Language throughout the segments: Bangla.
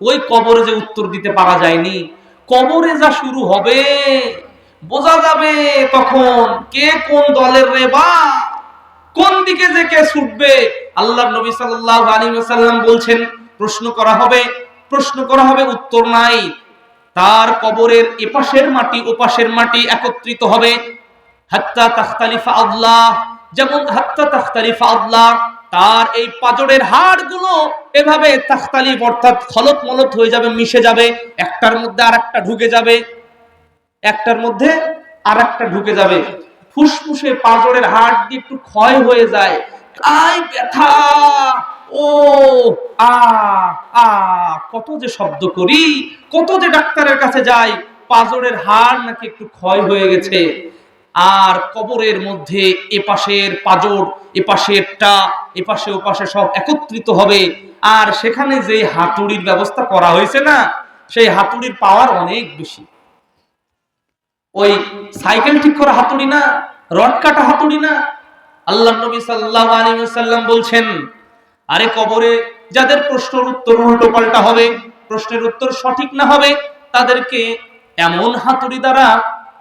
ওই কবরে যে উত্তর দিতে পারা যায়নি, কবরে যা শুরু হবে, বোঝা যাবে তখন কে কোন দলের রে বা, কোন দিকে যে কে ছুটবে। আল্লাহ নবী সাল্লাল্লাহু আলাইহি ওয়াসাল্লাম বলছেন, প্রশ্ন করা হবে, প্রশ্ন করা হবে, উত্তর নাই। তার কবরের এপাশের মাটি, ওপাশের মাটি একত্রিত হবে। হাত্তা তাখতালিফা আল্লাহ যেমন হাত্তা তাখতালিফা আল্লাহ তার এই পাজরের হাড়গুলো এভাবে তাখতালিফ অর্থাৎ খলত মলত হয়ে যাবে, মিশে যাবে। একটার মধ্যে আর একটা ঢুকে যাবে। একটার মধ্যে আর একটা ঢুকে যাবে। ফুসফুসে পাজরের হাড় দিয়ে একটু ক্ষয় হয়ে যায়। আই ব্যথা! ও, আ আ, কত যে শব্দ করি, কত যে ডাক্তারের কাছে যাই, পাজরের হাড় নাকি একটু ক্ষয় হয়ে গেছে। আর কবরের মধ্যে এপাশের পাজর, এপাশেরটা এপাশে ওপাশে সব একত্রিত হবে। আর সেখানে যে হাতুড়ির ব্যবস্থা করা হয়েছে না, সেই হাতুড়ির পাওয়ার অনেক বেশি। ওই সাইকেল ঠিক করা হাতুড়ি না, রড কাটা হাতুড়ি না? আল্লাহ নবী সাল্লাল্লাহু আলাইহি ওয়াসাল্লাম বলছেন, আরে কবরে যাদের প্রশ্নের উত্তর উল্টো পাল্টা হবে, প্রশ্নের উত্তর সঠিক না হবে, তাদেরকে এমন হাতুড়ি দ্বারা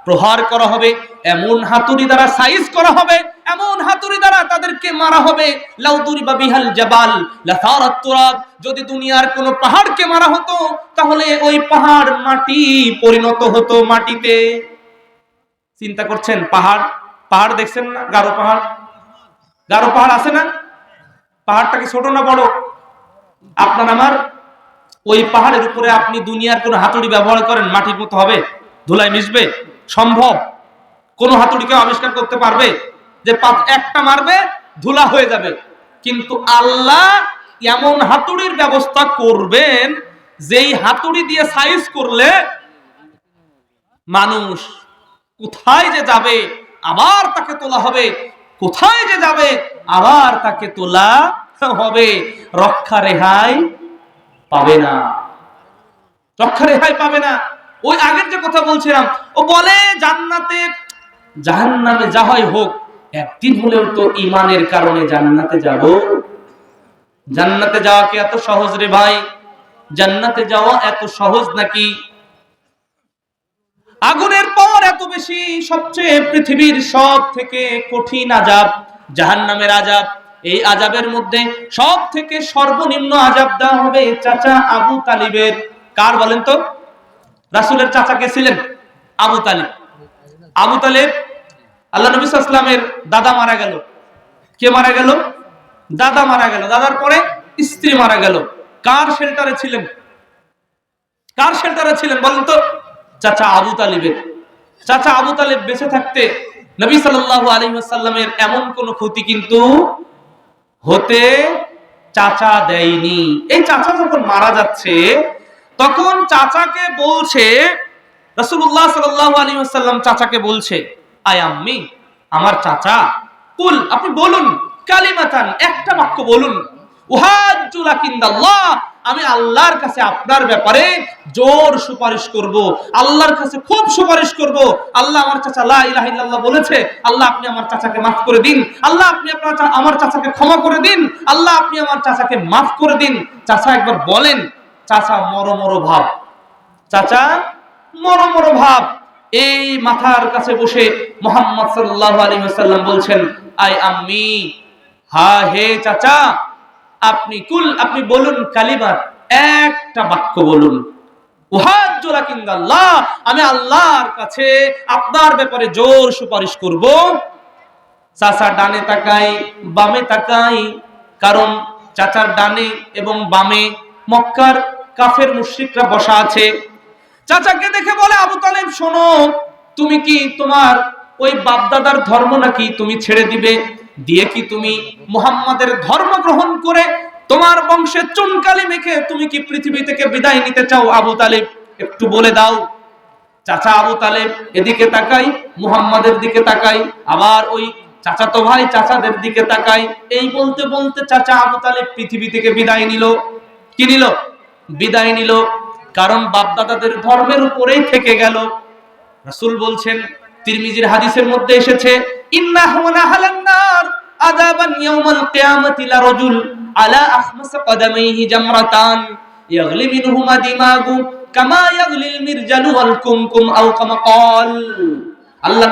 প্রহার করা হবে, এমন হাতুড়ি দ্বারা সাইজ করা হবে এমন হাতুড়ি দ্বারা তাদেরকে মারা হবে। লাউদুরি বা বিহাল জাবাল, লাসারাত তুরাব যদি দুনিয়ার কোনো পাহাড়কে মারা হতো, তাহলে ওই পাহাড় মাটি পরিণত হতো মাটিতে। চিন্তা করছেন, পাহাড়? পাহাড় দেখছেন না? গারো পাহাড়? গারো পাহাড় আছে না? পাহাড়টা কি ছোট না বড়? আপনার আমার, ওই পাহাড়ের উপরে আপনি দুনিয়ার কোন হাতুড়ি ব্যবহার করেন, মাটির মতো হবে? ধুলায় মিশবে? সম্ভব? কোন হাতুড়ি কেউ আবিষ্কার করতে পারবে? যে পাঁচ একটা মারবে, ধুলা হয়ে যাবে। কিন্তু আল্লাহ এমন হাতুড়ির ব্যবস্থা করবেন, যেই হাতুড়ি দিয়ে সাইজ করলে মানুষ কোথায় যে যাবে, আবার তাকে তোলা হবে, কোথায় যে যাবে, আবার তাকে তোলা হবে। রক্ষা রেহাই পাবে না। রক্ষা রেহাই পাবে না। ওই আগের যে কথা বলছিলাম, ও বলে, জান্নাতে, জাহান্নামে যা হয় হোক একদিন হলেও তো ইমানের কারণে জান্নাতে যাব। জান্নাতে যাওয়া কি এত সহজ রে ভাই? জান্নাতে যাওয়া এত সহজ নাকি? আগুনের পর এত বেশি সবচেয়ে পৃথিবীর সব থেকে কঠিন আজাব জাহান্নামের আজাব এই আজাবের মধ্যে সব থেকে সর্বনিম্ন আজাব দেওয়া হবে চাচা আবু তালিবের। কার বলেন তো? রাসুলের চাচা কে ছিলেন? আবু তালিব। আবু তালেব আল্লাহ নবী ইসলামের দাদা মারা গেল। কে মারা গেল? দাদা মারা গেল। দাদার পরে স্ত্রী মারা গেল। কার শেল্টারে ছিলেন? কার শেল্টারে ছিলেন বলেন তো? চাচা আবু তালিবের। চাচা আবু তালেব বেঁচে থাকতে নবী সাল্লাল্লাহু আলাইহি এমন কোন ক্ষতি কিন্তু হতে চাচা দেয়নি। এই চাচা যখন মারা যাচ্ছে, তখন চাচাকে বলছে, রাসূলুল্লাহ সাল্লাল্লাহু আলাইহি চাচাকে বলছে আয় আম্মি আমার চাচা। কুল, আপনি বলুন, কালিমাতান, একটা বাক্য বলুন। আমি আল্লাহর কাছে আপনার ব্যাপারে জোর সুপারিশ করব। আল্লাহর কাছে খুব সুপারিশ করব। আল্লাহ আমার চাচা লা ইলাহা ইল্লাল্লাহ বলেছে, আল্লাহ আপনি আমার চাচাকে মাফ করে দিন। আল্লাহ আপনি আপনার আমার চাচাকে ক্ষমা করে দিন। আল্লাহ আপনি আমার চাচাকে মাফ করে দিন। চাচা একবার বলেন, চাচা মরমর মর ভাব। চাচা মরমর মর ভাব। এই মাথার কাছে বসে মোহাম্মদ সাল্লাল্লাহু আলাইহি ওয়াসাল্লাম বলছেন, আই আম্মি, হা হে চাচা, আপনি কুল, আপনি বলুন কালিমাত একটা বাক্য বলুন। আমি আল্লাহর কাছে আপনার ব্যাপারে জোর সুপারিশ করব। চাচা ডানে তাকাই, বামে তাকাই, কারণ চাচার ডানে এবং বামে মক্কার কাফের মুশরিকরা বসা আছে। চাচাকে দেখে বলে, আবু তালেব, শোনো, তুমি কি তোমার ওই বাপদাদার ধর্ম নাকি তুমি ছেড়ে দিবে? দিয়ে কি তুমি মুহাম্মাদের ধর্ম গ্রহণ করে তোমার বংশে চুনকালি মেখে তুমি কি পৃথিবী থেকে বিদায় নিতে চাও? আবু তালেব, একটু বলে দাও। চাচা আবু তালেব, এদিকে তাকাই, মুহাম্মাদের দিকে তাকাই, আবার ওই চাচাতো ভাই চাচাদের দিকে তাকাই। এই বলতে বলতে চাচা আবু তালেব পৃথিবী থেকে বিদায় নিল। কি নিল? বিদায় নিল। কারণ বাপদাদাদের ধর্মের উপরেই থেকে গেল। রাসূল বলছেন, তিরমিজির হাদিসের মধ্যে এসেছে ইন্নাহু নাহালান নার, আযাবান আলা কামা কুমকুম কামা আল্লাহ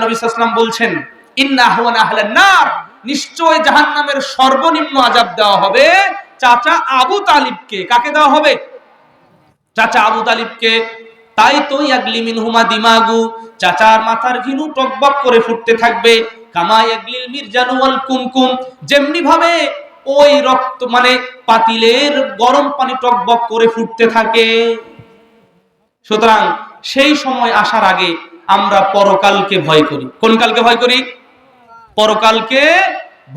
নিশ্চয় জাহান্নামের সর্বনিম্ন আযাব দেওয়া হবে। চাচা আবু তালিবকে কাকে দেওয়া হবে? চাচা আবু তালিবকে, তাই তো ইয়াগলি মিনহুমা দিমাগু। চাচার মাথার ঘিনু টকবক করে ফুটতে থাকবে। কামা ইয়াগলিল মিরজানু কুমকুম। যেমনি ভাবে ওই রক্ত মানে পাতিলের গরম পানি টকবক করে ফুটতে থাকে। সুতরাং সেই সময় আসার আগে আমরা পরকালকে ভয় করি। কোন কালকে ভয় করি? পরকালকে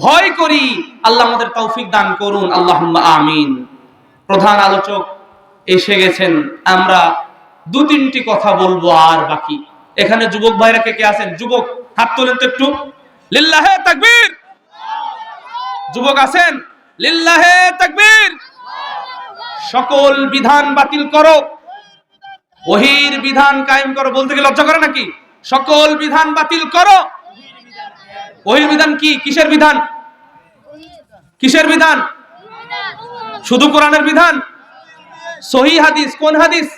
ভয় করি। আল্লাহ আমাদের তৌফিক দান করুন। আল্লাহ আমিন। প্রধান আলোচক এসে গেছেন। আমরা দু তিনটি কথা বলব আর বাকি। এখানে যুবক ভাইরা কে কে আছেন? যুবক, হাত তোলেন তো একটু। লিল্লাহে তাকবীর। যুবক আছেন? লিল্লাহে তাকবীর। সকল বিধান বাতিল করো। ওহির বিধান কায়েম করো। বলতে গেলে লজ্জা করে নাকি? সকল বিধান বাতিল করো। ওহির বিধান কি? কিসের বিধান? কিসের বিধান? শুধু কোরআনের বিধান? সহি হাদিস, কোন হাদিস?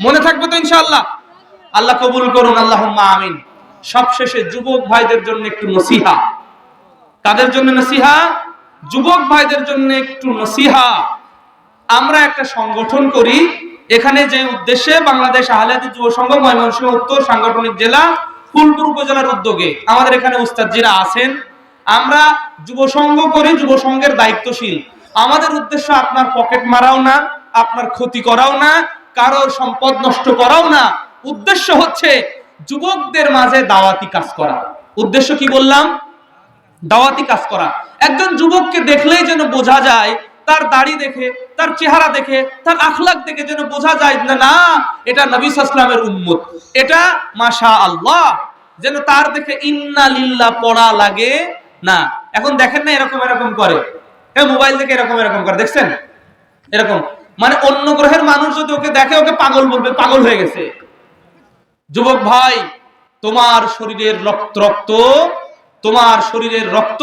মনে থাকবে তো ইনশাআল্লাহ? আল্লাহ কবুল করুন আল্লাহ আমিন। সবশেষে যুবক ভাইদের জন্য একটু নসিহা। কাদের জন্য নসিহা? যুবক ভাইদের জন্য একটু নসিহা। আমরা একটা সংগঠন করি, এখানে যে উদ্দেশ্যে বাংলাদেশ আহলাদি যুব সংঘ, ময়মনসিংহ উত্তর সাংগঠনিক জেলা, ফুলপুর উপজেলার উদ্যোগে। আমাদের এখানে উস্তাদজিরা আছেন। আমরা যুব সংঘ করি, যুব সংঘের দায়িত্বশীল। আমাদের উদ্দেশ্য আপনার পকেট মারাও না আপনার ক্ষতি করাও না, কারোর সম্পদ নষ্ট করাও না। উদ্দেশ্য হচ্ছে যুবকদের মাঝে দাওয়াতি কাজ করা। উদ্দেশ্য কি বললাম? দাওয়াতি কাজ করা। একজন যুবককে দেখলেই যেন বোঝা যায়, তার দাড়ি দেখে, তার চেহারা দেখে, তার আখলাক দেখে যেন বোঝা যায় না না, এটা নবী সাসলামের উম্মত। এটা মাশা আল্লাহ যেন তার দেখে ইন্না লিল্লা পড়া লাগে না। এখন দেখেন না এরকম এরকম করে। হ্যাঁ মোবাইল দেখে এরকম এরকম করে। দেখছেন? এরকম। মানে অন্য গ্রহের মানুষ যদি ওকে দেখে, ওকে পাগল বলবে, পাগল হয়ে গেছে। যুবক ভাই, তোমার শরীরের রক্ত রক্ত, তোমার শরীরের রক্ত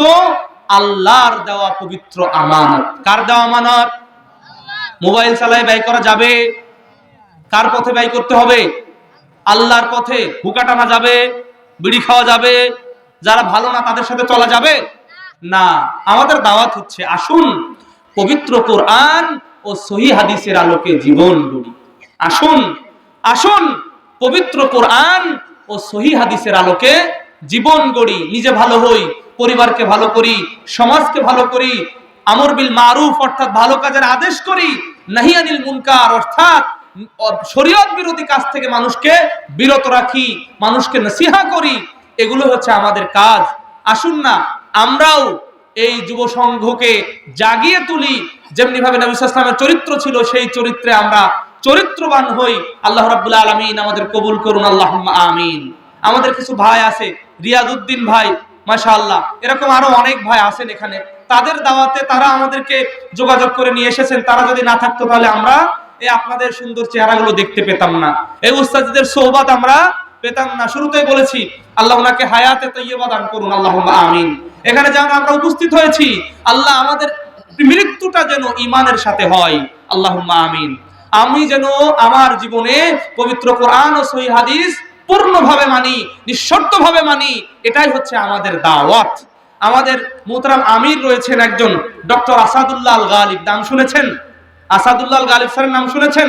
আল্লাহর দেওয়া পবিত্র আমানত। কার দেওয়া আমানত? মোবাইল চালায় ব্যয় করা যাবে। কার পথে ব্যয় করতে হবে? আল্লাহর পথে। হুকা টানা যাবে, বিড়ি খাওয়া যাবে, যারা ভালো না তাদের সাথে চলা যাবে? না। আমাদের দাওয়াত হচ্ছে, আসুন, পবিত্র কোরআন ও সহি হাদিসের আলোকে জীবন গড়ি। আসুন আসুন, পবিত্র কোরআন ও সহি হাদিসের আলোকে জীবন গড়ি। নিজে ভালো হই, পরিবারকে ভালো করি, সমাজকে ভালো করি, আমর বিল মারুফ অর্থাৎ ভালো কাজের আদেশ করি নাহিয়ানিল মুনকার অর্থাৎ শরীয়ত বিরোধী কাজ থেকে মানুষকে বিরত রাখি, মানুষকে নসিহা করি, এগুলো হচ্ছে আমাদের কাজ। আসুন না, আমরাও এই যুব সংঘকে জাগিয়ে তুলি। যেমনি ভাবে নবী ইসলামের চরিত্র ছিল, সেই চরিত্রে আমরা চরিত্রবান হই। আল্লাহ রাব্বুল আলামিন আমাদের কবুল করুন আল্লাহ আমিন। আমাদের কিছু ভাই আছে রিয়াদউদ্দিন ভাই, মাশাআল্লাহ। এরকম আরও অনেক ভাই আছেন এখানে। তাদের দাওয়াতে তারা আমাদেরকে যোগাযোগ করে নিয়ে এসেছেন। তারা যদি না থাকতো তাহলে আমরা এই আপনাদের সুন্দর চেহারাগুলো দেখতে পেতাম না। এই উস্তাদদের সোহবাত আমরা পেতাম না। শুরুতেই বলেছি, আল্লাহ ওনাকে হায়াতে তৈয়বা দান করুন আল্লাহ আমিন। এখানে যেমন আমরা উপস্থিত হয়েছি, আল্লাহ আমাদের মৃত্যুটা যেন ইমানের সাথে হয়। আল্লাহ আমিন। আমি যেন আমার জীবনে পবিত্র কোরআন ও সহি হাদিস পূর্ণভাবে মানি, নিঃশর্তভাবে মানি, এটাই হচ্ছে আমাদের দাওয়াত। আমাদের মোহতারাম আমির রয়েছেন একজন ডক্টর আসাদুল্লাহ আল গালিব নাম শুনেছেন? আসাদুল্লাহ গালিব স্যারের নাম শুনেছেন?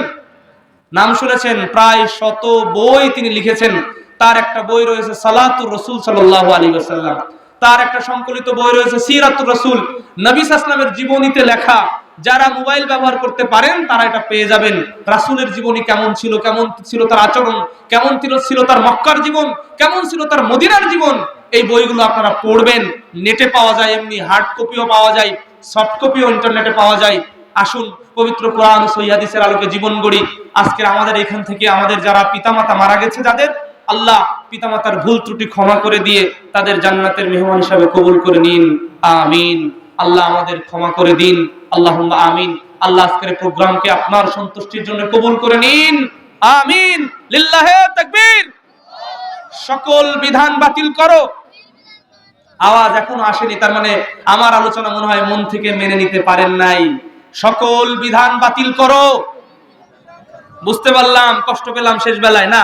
নাম শুনেছেন, প্রায় শত বই তিনি লিখেছেন। তার একটা বই রয়েছে সালাতুর রসুল সাল্লাহ আলী সাল্লাম তার একটা সংকলিত বই রয়েছে সিরাতুর রসুল। নবী আসলামের জীবনীতে লেখা, যারা মোবাইল ব্যবহার করতে পারেন, তারা এটা পেয়ে যাবেন। রাসুলের জীবনী কেমন ছিল কেমন ছিল তার আচরণ, কেমন ছিল ছিল তার মক্কার জীবন, কেমন ছিল তার মদিনার জীবন, এই বইগুলো আপনারা পড়বেন। নেটে পাওয়া যায় এমনি হার্ড কপিও পাওয়া যায় সফট কপিও ইন্টারনেটে পাওয়া যায়। আসুন, পবিত্র কোরআন সৈয়াদিসের আলোকে জীবন গড়ি। আজকের আমাদের এখান থেকে আমাদের যারা পিতামাতা মারা গেছে, যাদের আল্লাহ পিতামাতার ভুল ত্রুটি ক্ষমা করে দিয়ে তাদের জান্নাতের মেহমান হিসাবে কবুল করে নিন। আমিন। আল্লাহ আমাদের ক্ষমা করে দিন। আল্লাহ আমিন। আল্লাহ আজকের প্রোগ্রামকে আপনার সন্তুষ্টির জন্য কবুল করে নিন। আমিন। তাকবীর। সকল বিধান বাতিল করো। আওয়াজ এখনও আসেনি, তার মানে আমার আলোচনা মনে হয় মন থেকে মেনে নিতে পারেন নাই। সকল বিধান বাতিল করো। বুঝতে পারলাম, কষ্ট পেলাম শেষ বেলায়, না?